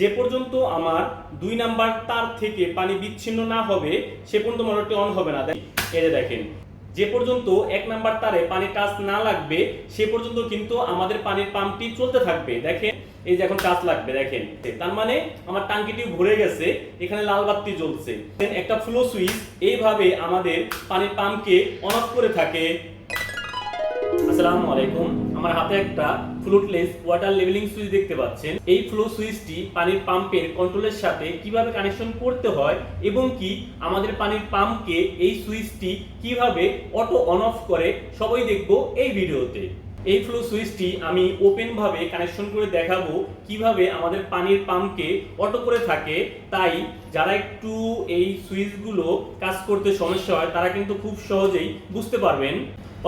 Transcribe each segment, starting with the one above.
যে পর্যন্ত আমার দুই নাম্বার তার থেকে পানি বিচ্ছিন্ন না হবে, সে পর্যন্ত মোটরটি অন হবে না। যে দেখেন, যে পর্যন্ত এক নাম্বার তারে পানি টাচ না লাগবে, সে পর্যন্ত কিন্তু আমাদের পানির পাম্পটি চলতে থাকবে। দেখেন, এই যে এখন টাচ লাগবে, দেখেন। তার মানে আমার টাঙ্কিটি ভরে গেছে, এখানে লাল বাতি জ্বলছে। একটা ফ্লো সুইচ এইভাবে আমাদের পানির পাম্পকে অন অফ করে থাকে। আসসালামু আলাইকুম। আমার হাতে একটা ফ্লুটলেস ওয়াটার লেভেলিং সুইচ দেখতে পাচ্ছেন। এই ফ্লো সুইচটি পানির পাম্পের কন্ট্রোলের সাথে কীভাবে কানেকশন করতে হয় এবং কি আমাদের পানির পাম্পকে এই সুইচটি কীভাবে অটো অন অফ করে, সবাই দেখব এই ভিডিওতে। এই ফ্লো সুইচটি আমি ওপেন ভাবে কানেকশন করে দেখাবো কীভাবে আমাদের পানির পাম্পকে অটো করে থাকে। তাই যারা একটু এই সুইচগুলো কাজ করতে সমস্যা হয়, তারা কিন্তু খুব সহজেই বুঝতে পারবেন।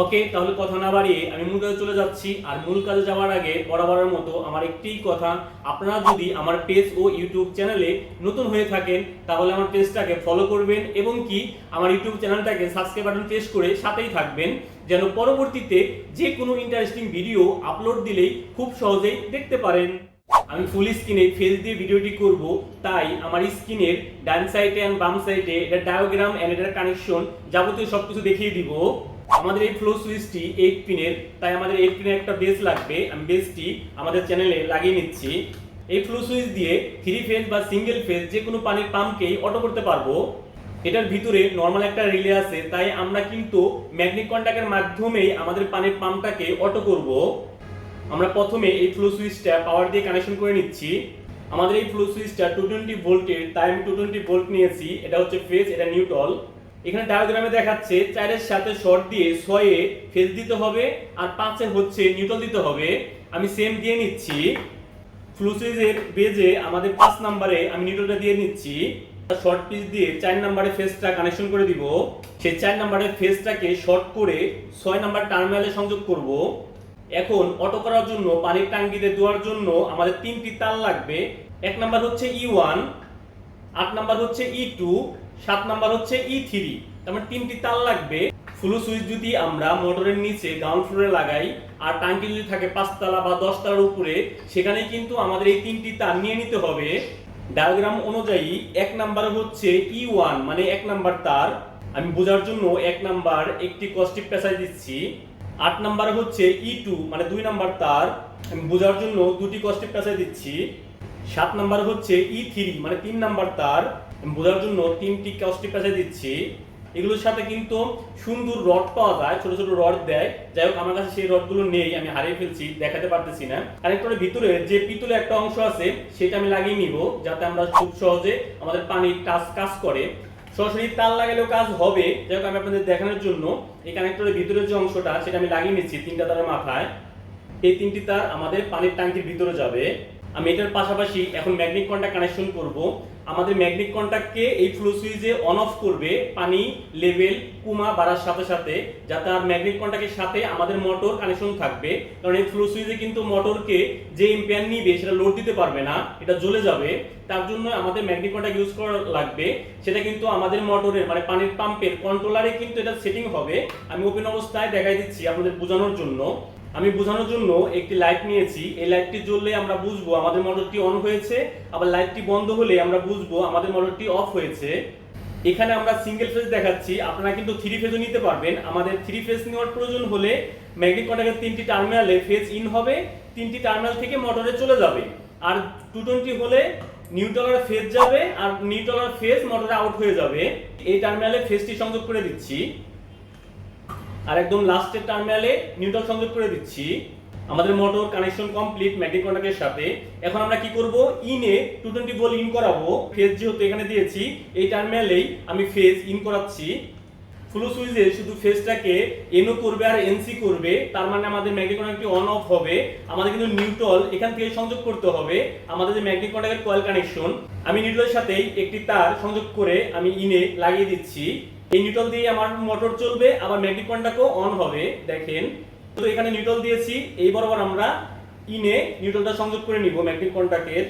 ওকে, তাহলে কথা না বাড়িয়ে আমি মূল কাজে চলে যাচ্ছি। আর মূল কাজে যাওয়ার আগে বরাবরের মতো আমার একটিই কথা, আপনারা যদি আমার পেজ ও ইউটিউব চ্যানেলে নতুন হয়ে থাকেন, তাহলে আমার পেজটাকে ফলো করবেন এবং কি আমার ইউটিউব চ্যানেলটাকে সাবস্ক্রাইব বাটন প্রেস করে সাথেই থাকবেন, যেন পরবর্তীতে যে কোনো ইন্টারেস্টিং ভিডিও আপলোড দিলেই খুব সহজেই দেখতে পারেন। আমি ফুল স্ক্রিনে ফেস দিয়ে ভিডিওটি করব, তাই আমার স্ক্রিনের ডান সাইডে এন্ড বাম সাইডে এটা ডায়োগ্রাম এন্ড এটার কানেকশন যাবতীয় সবকিছু দেখিয়ে দিব। আমাদের এই ফ্লো সুইচটি এইট পিনের তাই আমাদের এইট পিনের একটা বেস লাগবে। আমি বেসটি আমাদের চ্যানেলে লাগিয়ে নিচ্ছি। এই ফ্লো সুইচ দিয়ে থ্রি ফেজ বা সিঙ্গেল ফেজ যে কোনো পানির পাম্পকেই অটো করতে পারব। এটার ভিতরে নর্মাল একটা রিলে আছে, তাই আমরা কিন্তু ম্যাগনেটিক কন্ট্যাক্টের মাধ্যমেই আমাদের পানির পাম্পটাকে অটো করব। আমরা প্রথমে এই ফ্লো সুইচটা পাওয়ার দিয়ে কানেকশন করে নিচ্ছি। আমাদের এই ফ্লো সুইচটা টু টোয়েন্টি ভোল্টের তাই আমি টু টোয়েন্টি ভোল্ট নিয়েছি। এটা হচ্ছে ফেজ এটা নিউট্রাল এখানে ডায়াগ্রামে দেখাচ্ছে, চারের সাথে শর্ট দিয়ে ছয়ে ফেজ দিতে হবে আর পাঁচে হচ্ছে নিউট্রাল দিতে হবে। আমি সেম দিয়ে নিচ্ছি। ফ্লো সুইচের বেজে আমাদের পাঁচ নাম্বারে আমি নিউট্রালটা দিয়ে নিচ্ছি। শর্ট পিস দিয়ে চার নাম্বারে ফেজটা কানেকশন করে দিব। সেই চার নাম্বারের ফেজটাকে শর্ট করে ছয় নাম্বার টার্মিনালে সংযোগ করব। এখন অটো করার জন্য পানির টাঙ্কিতে দেওয়ার জন্য আমাদের তিনটি তার লাগবে। এক নাম্বার হচ্ছে ই ওয়ান আট নাম্বার হচ্ছে ই টু সাত নাম্বার হচ্ছে ই থ্রি তার মানে তিনটি তার লাগবে। ফ্লু সুইচ যদি আমরা মোটরের নিচে গ্রাউন্ড ফ্লোরে লাগাই, আর টাঙ্কি যদি থাকে পাঁচতলা বা দশতলার উপরে, সেখানে কিন্তু আমাদের এই তিনটি তার নিয়ে নিতে হবে। ডায়াগ্রাম অনুযায়ী এক নাম্বার হচ্ছে ই ওয়ান মানে এক নাম্বার তার। আমি বোঝার জন্য এক নাম্বার একটি কস্টিক পেঁচাই দিচ্ছি। আট নাম্বার হচ্ছে ই টু মানে দুই নাম্বার তার। আমি বোঝার জন্য দুটি কস্টিক পেঁচাই দিচ্ছি। সাত নাম্বার হচ্ছে ই থ্রি মানে তিন নাম্বার তার। বোঝার জন্য তিনটি কস্টিক পেঁচাই দিচ্ছি। এগুলোর সাথে কিন্তু সুন্দর রড পাওয়া যায়, ছোট ছোট রড দেয়। যাই হোক, আমার কাছে সেই রডগুলো নেই, আমি হারিয়ে ফেলছি, দেখাতে পারতেছি না। কানেক্টরের ভিতরে, যে পিতলে একটা অংশ আছে, সেটা আমি লাগিয়ে নিব, যাতে আমরা খুব সহজে আমাদের পানি টাচ কাজ করে। সরাসরি তার লাগালেও কাজ হবে। যাই হোক, আমি আপনাদের দেখানোর জন্য এই কানেক্টরের ভিতরে যে অংশটা, সেটা আমি লাগিয়ে নিচ্ছি তিনটা তারের মাথায়। এই তিনটি তার আমাদের পানির ট্যাঙ্কির ভিতরে যাবে। আমি এটার পাশাপাশি এখন ম্যাগনেটিক কন্ট্যাক্ট কানেকশন করব। আমাদের ম্যাগনেটিক কন্ট্যাক্টকে এই ফ্লো সুইচে অন অফ করবে পানি লেভেল কুমা বাড়ার সাথে সাথে, যাতে আর ম্যাগনেটিক কন্ট্যাক্টের সাথে আমাদের মোটর কানেকশন থাকবে। কারণ এই ফ্লো সুইচে কিন্তু মোটরকে যে ইম্পিয়ার নিবে সেটা লোড দিতে পারবে না, এটা জ্বলে যাবে। তার জন্য আমাদের ম্যাগনেটিক কন্ট্যাক্ট ইউজ করা লাগবে। সেটা কিন্তু আমাদের মোটরের মানে পানির পাম্পের কন্ট্রোলারে কিন্তু এটা সেটিং হবে। আমি ওপেন অবস্থায় দেখাই দিচ্ছি আপনাদের বোঝানোর জন্য। আমি বোঝানোর জন্য একটি লাইট নিয়েছি। এই লাইটটি জ্বললে আমরা বুঝব আমাদের মোটরটি অন হয়েছে, আবার লাইটটি বন্ধ হলে আমরা বুঝব আমাদের মোটরটি অফ হয়েছে। এখানে আমরা সিঙ্গেল ফেজ দেখাচ্ছি, আপনারা কিন্তু থ্রি ফেজও নিতে পারবেন। আমাদের থ্রি ফেজ নেওয়ার প্রয়োজন হলে ম্যাগনেটিক কন্ট্যাক্টের তিনটি টার্মিনালে ফেজ ইন হবে, তিনটি টার্মিনাল থেকে মোটরে চলে যাবে। আর টু টোয়েন্টি হলে নিউট্রালের ফেজ যাবে, আর নিউট্রালের ফেজ মোটরে আউট হয়ে যাবে। এই টার্মিনালে ফেজটি সংযোগ করে দিচ্ছি। আর একদম লাস্টের টার্মিনালে নিউট্রাল সংযোগ করে দিচ্ছি। আমাদের মোটর কানেকশন কমপ্লিট ম্যাগনেটিক কন্ট্যাক্টের সাথে। এখন আমরা কি করব? ইনে টু টোয়েন্টি ভোল্ট ইন করাবো। ফেজ যেহেতু এখানে দিয়েছি, এই টার্মিনালেই আমি ফেজ ইন করাচ্ছি। ফ্লো সুইচে শুধু ফেজটাকে এনও করবে আর এনসি করবে, তার মানে আমাদের ম্যাগনেটিক কন্ট্যাক্টটি অন অফ হবে। আমাদের কিন্তু নিউট্রাল এখান থেকে সংযোগ করতে হবে। আমাদের যে ম্যাগনেটিক কন্ট্যাক্টের কয়েল কানেকশন আমি নিউট্রালের সাথেই একটি তার সংযোগ করে আমি ইনে লাগিয়ে দিচ্ছি। এই নিউট্রাল দিয়ে আমার মোটর চলবে, আবার ম্যাগনেটিক কন্ট্যাক্টও অন হবে, দেখেন। তো এখানে নিউট্রাল দিয়েছি এই বরাবর আমরা ইনে নিউট্রালটা সংযোগ করে নিব ম্যাগনেটিক কন্ট্যাক্টের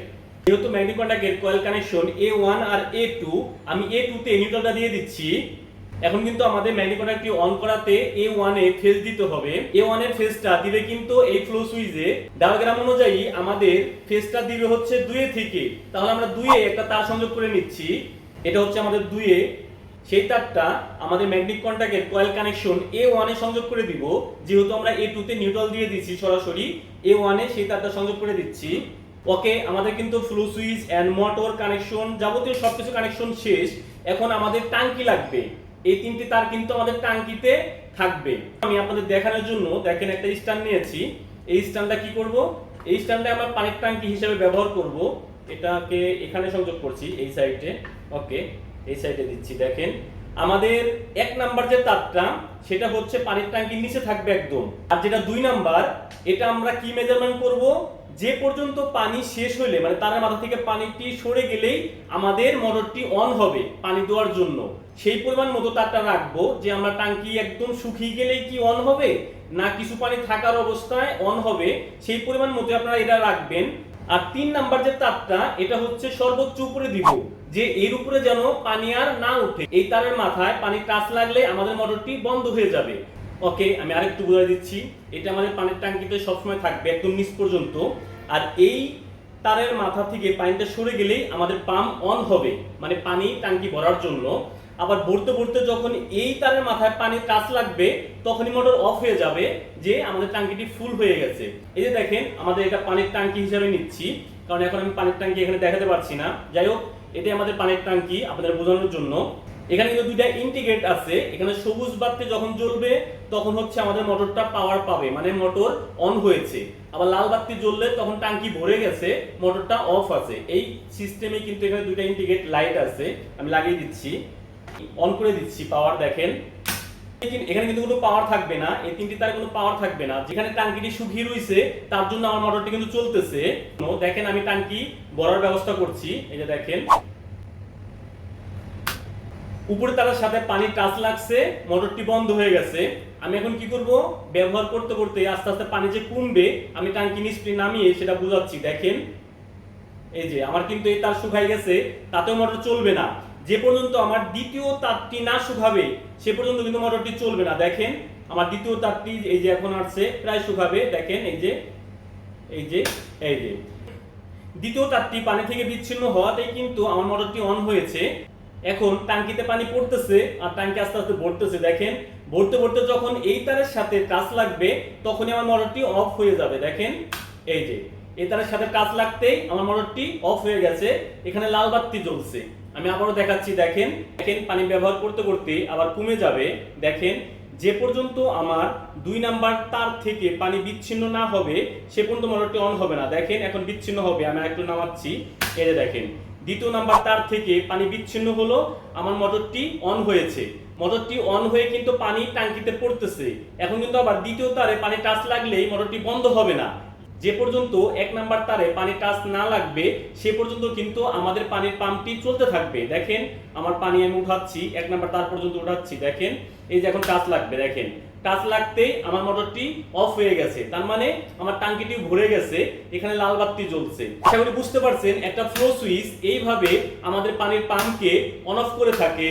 যেহেতু ম্যাগনেটিক কন্ট্যাক্টের কয়েল কানেকশন এ ওয়ান আর এ টু আমি এ টুতে নিউট্রালটা দিয়ে দিচ্ছি। এখন কিন্তু আমাদের ম্যাগনেটিক কন্ডাক্টরটি অন করাতে এ ওয়ানে ফেজ দিতে হবে। এ ওয়ানের ফেজটা দিবে কিন্তু এই ফ্লো সুইচে ডায়াগ্রাম অনুযায়ী আমাদের ফেজটা দিবে হচ্ছে দুয়ে থেকে। তাহলে আমরা দুয়ে একটা তার সংযোগ করে নিচ্ছি। এটা হচ্ছে আমাদের দুয়ে সেই তারটা আমাদের ম্যাগনেটিক কন্ট্যাক্টের কয়েল কানেকশন এ ওয়ানে সংযোগ করে দিব। যেহেতু আমরা এ টুতে নিউট্রাল দিয়ে দিচ্ছি সরাসরি এ ওয়ানে সেই তারটা সংযোগ করে দিচ্ছি। ওকে, আমাদের কিন্তু flow switch and motor connection যাবতীয় সবকিছু কানেকশন শেষ। এখন আমাদের টাঙ্কি লাগবে। এই তিনটি তার কিন্তু আমাদের টাঙ্কিতে থাকবে। আমি আপনাদের দেখানোর জন্য দেখেন একটা স্ট্যান্ড নিয়েছি। এই স্ট্যান্ডটা কি করব? এই স্ট্যান্ডটা আমরা পানির টাঙ্কি হিসেবে ব্যবহার করব। এটাকে এখানে সংযোগ করছি, এই সাইডে। ওকে এই সাইডে দিচ্ছি, দেখেন। আমাদের এক নাম্বার যে তারটা, সেটা হচ্ছে পানির ট্যাঙ্কির নিচে থাকবে একদম। আর যেটা দুই নাম্বার এটা আমরা কি মেজারমেন্ট করব? যে পর্যন্ত পানি শেষ হলে মানে তারের মাথা থেকে পানিটি সরে গেলেই আমাদের মোটরটি অন হবে পানি দেওয়ার জন্য। সেই পরিমাণ মতো তারটা রাখব যে আমরা টাঙ্কি একদম শুকিয়ে গেলেই কি অন হবে? না কিছু পানি থাকার অবস্থায় অন হবে? সেই পরিমাণ মতো আপনারা এটা রাখবেন। আর তিন নাম্বার যে তারটা, এটা হচ্ছে সর্বোচ্চ উপরে দিব। যে এর উপরে যেন পানি আর না উঠে। এই তারের মাথায় পানি টাচ লাগলে আমাদের মোটরটি বন্ধ হয়ে যাবে। ওকে, আমি আরেকটু বুঝাই দিচ্ছি। এটা আমাদের পানির ট্যাঙ্কিতে সবসময় থাকবে, একদম নিচ পর্যন্ত। আর এই তারের মাথা থেকে পানিটা সরে গেলেই আমাদের পাম্প অন হবে মানে পানি ট্যাঙ্কি ভরার জন্য। আবার ভরতে ভরতে যখন এই তারের মাথায় পানি টাচ লাগবে, তখনই মোটর অফ হয়ে যাবে যে আমাদের ট্যাঙ্কিটি ফুল হয়ে গেছে। এই যে দেখেন, আমাদের এটা পানির ট্যাঙ্কি হিসাবে নিচ্ছি। কারণ এখন আমি পানির ট্যাঙ্কি এখানে দেখাতে পারছি না। যাই হোক, এটাই আমাদের পানির ট্যাঙ্কি আপনাদের বোঝানোর জন্য। এখানে কিন্তু দুইটা ইন্টিগ্রেট আছে। এখানে সবুজ বাতি যখন জ্বলবে, তখন হচ্ছে আমাদের মোটরটা পাওয়ার পাবে। মানে মোটর অন হয়েছে। আবার লাল বাতি জ্বললে তখন টাঙ্কি ভরে গেছে, মোটরটা অফ আছে। এই সিস্টেমে কিন্তু এখানে দুইটা ইন্টিগ্রেট লাইট আছে। আমি লাগিয়ে দিচ্ছি। অন করে দিচ্ছি পাওয়ার দেখেন। এখানে- কিন্তু কোনো পাওয়ার থাকবে না, এই তিনটি তারে কোনো পাওয়ার থাকবে না। যেখানে টাঙ্কিটি শুকিয়ে রয়েছে, তার জন্য আমার মোটরটি কিন্তু চলতেছে। দেখেন আমি টাঙ্কি ভরার ব্যবস্থা করছি, এই যে দেখেন। উপরে তার সাথে পানি টাচ লাগছে মোটরটি বন্ধ হয়ে গেছে। আমি এখন কি করব? ব্যবহার করতে করতে আস্তে আস্তে পানি যে কমবে, আমি টাঙ্কি নিচটি নামিয়ে সেটা বুঝাচ্ছি। দেখেন, এই যে আমার কিন্তু এই তার শুকাই গেছে, তাতেও মোটর চলবে না। যে পর্যন্ত আমার দ্বিতীয় তারটি না শুকাবে, সে পর্যন্ত কিন্তু মোটরটি চলবে না। দেখেন, আমার দ্বিতীয় তারটি এই যে এখন আসছে, প্রায় শুকাবে। দেখেন, এই যে এই যে এই যে। দ্বিতীয় তারটি পানি থেকে বিচ্ছিন্ন হওয়াতেই কিন্তু আমার মোটরটি অন হয়েছে। এখন টাঙ্কিতে পানি পড়তেছে আর টাঙ্কি আস্তে আস্তে ভরতেছে। দেখেন, ভরতে ভরতে যখন এই তারের সাথে টাচ লাগবে, তখনই আমার মোটরটি অফ হয়ে যাবে। দেখেন, এই যে, এই তারের সাথে টাচ লাগতেই আমার মোটরটি অফ হয়ে গেছে। এখানে লাল বাতি জ্বলছে। আমি আবারও দেখাচ্ছি, দেখেন দেখেন পানি ব্যবহার করতে করতে আবার কমে যাবে। দেখেন, যে পর্যন্ত আমার দুই নাম্বার তার থেকে পানি বিচ্ছিন্ন না হবে, সে পর্যন্ত মোটরটি অন হবে না। দেখেন, এখন বিচ্ছিন্ন হবে, আমি একটু নামাচ্ছি। এই দেখেন, দ্বিতীয় নাম্বার তার থেকে পানি বিচ্ছিন্ন হলো, আমার মোটরটি অন হয়েছে। মোটরটি অন হয়ে কিন্তু পানি টাঙ্কিতে পড়তেছে। এখন কিন্তু আবার দ্বিতীয় তারে পানি টাচ লাগলেই মোটরটি বন্ধ হবে না। যে পর্যন্ত এক নাম্বার তারে পানি টাচ না লাগবে, সে পর্যন্ত কিন্তু আমাদের পানির পাম্পটি চলতে থাকবে। দেখেন, আমার পানি আমি উঠাচ্ছি, এক নাম্বার তার পর্যন্ত উঠাচ্ছি। দেখেন, এই যে এখন টাচ লাগবে, দেখেন। টাচ লাগতেই আমার মোটরটি অফ হয়ে গেছে। তার মানে আমার টাঙ্কিটি ভরে গেছে, এখানে লাল বাতি জ্বলছে। করি বুঝতে পারছেন, একটা ফ্লো সুইচ এইভাবে আমাদের পানির পাম্পকে অন অফ করে থাকে।